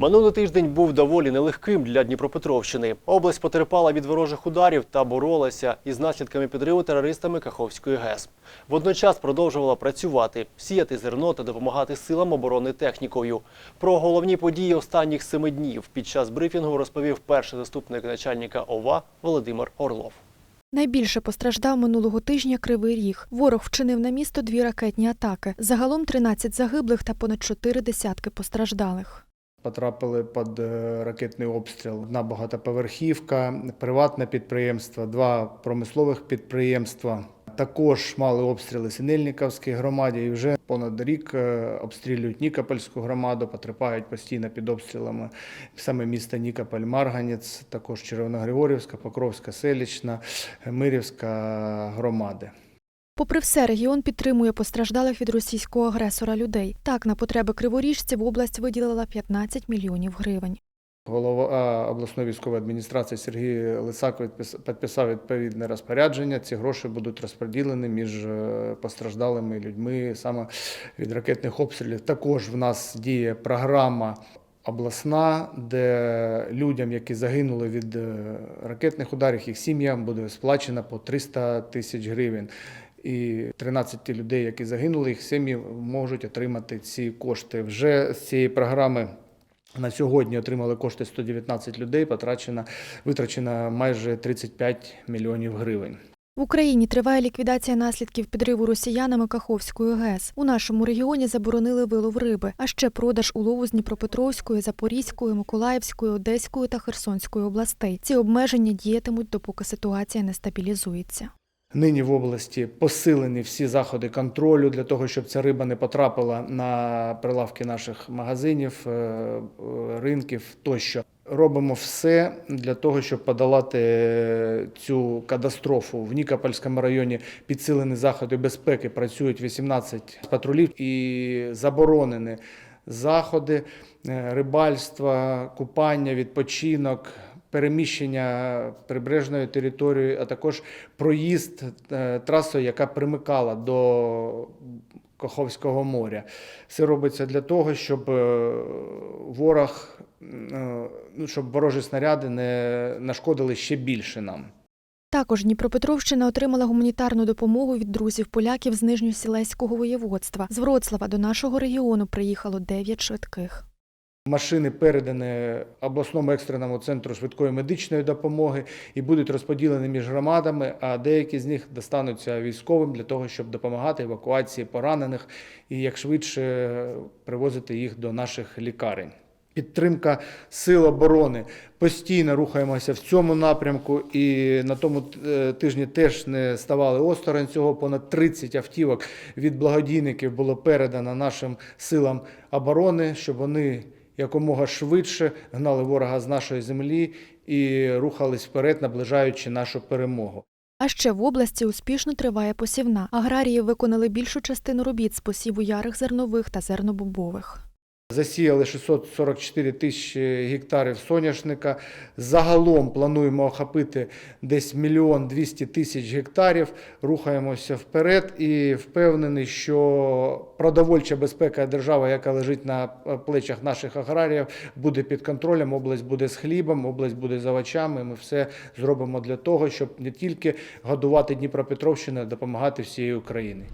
Минулий тиждень був доволі нелегким для Дніпропетровщини. Область потерпала від ворожих ударів та боролася із наслідками підриву терористами Каховської ГЕС. Водночас продовжувала працювати, сіяти зерно та допомагати силам оборони технікою. Про головні події останніх семи днів під час брифінгу розповів перший заступник начальника ОВА Володимир Орлов. Найбільше постраждав минулого тижня Кривий Ріг. Ворог вчинив на місто дві ракетні атаки. Загалом 13 загиблих та понад чотири десятки постраждалих. Потрапили під е, ракетний обстріл одна багатоповерхівка, приватне підприємство, два промислових підприємства. Також мали обстріли Синельниковській громаді і вже понад рік е, обстрілюють Нікопольську громаду, потерпають постійно під обстрілами саме міста Нікополь, Марганець, також Червоногригорівська, Покровська, Селічна, Мирівська громади. Попри все, регіон підтримує постраждалих від російського агресора людей. Так, на потреби криворіжців область виділила 15 мільйонів гривень. Голова обласної військової адміністрації Сергій Лисак підписав відповідне розпорядження. Ці гроші будуть розподілені між е, постраждалими людьми саме від ракетних обстрілів. Також в нас діє програма обласна, де людям, які загинули від е, ракетних ударів, їх сім'ям буде сплачено по 300 тисяч гривень. І 13 людей, які загинули, їх сім'ї можуть отримати ці кошти. Вже з цієї програми на сьогодні отримали кошти 119 людей, потрачено, витрачено майже 35 мільйонів гривень. В Україні триває ліквідація наслідків підриву росіянами Каховської ГЕС. У нашому регіоні заборонили вилов риби, а ще продаж улову з Дніпропетровської, Запорізької, Миколаївської, Одеської та Херсонської областей. Ці обмеження діятимуть, допоки ситуація не стабілізується. Нині в області посилені всі заходи контролю для того, щоб ця риба не потрапила на прилавки наших магазинів, е, е, ринків тощо. Робимо все для того, щоб подолати цю катастрофу. В Нікопольському районі підсилені заходи безпеки. Працюють 18 патрулів і заборонені заходи е, рибальства, купання, відпочинок, переміщення прибережною територією, а також проїзд е, трасою, яка примикала до Каховського моря. Це робиться для того, щоб е, ворог, е, ну, щоб ворожі снаряди не нашкодили ще більше нам. Також Дніпропетровщина отримала гуманітарну допомогу від друзів поляків з Нижньосілеського воєводства. З Вроцлава до нашого регіону приїхало 9 швидких. Машини передані обласному екстреному центру швидкої медичної допомоги і будуть розподілені між громадами, а деякі з них достануться військовим для того, щоб допомагати евакуації поранених і як швидше привозити їх до наших лікарень. Підтримка сил оборони постійно рухаємося в цьому напрямку, і на тому е, тижні теж не ставали осторонь цього. Понад 30 автівок від благодійників було передано нашим силам оборони, щоб вони якомога швидше гнали ворога з нашої землі і рухались вперед, наближаючи нашу перемогу. А ще в області успішно триває посівна. Аграрії виконали більшу частину робіт з посіву ярих зернових та зернобобових. Засіяли 644 тисячі гектарів соняшника. Загалом плануємо охопити десь мільйон 200 тисяч гектарів. Рухаємося вперед і впевнений, що продовольча безпека держави, яка лежить на плечах наших аграріїв, буде під контролем. Область буде з хлібом, область буде з овочами. Ми все зробимо для того, щоб не тільки годувати Дніпропетровщину, а допомагати всієї Україні.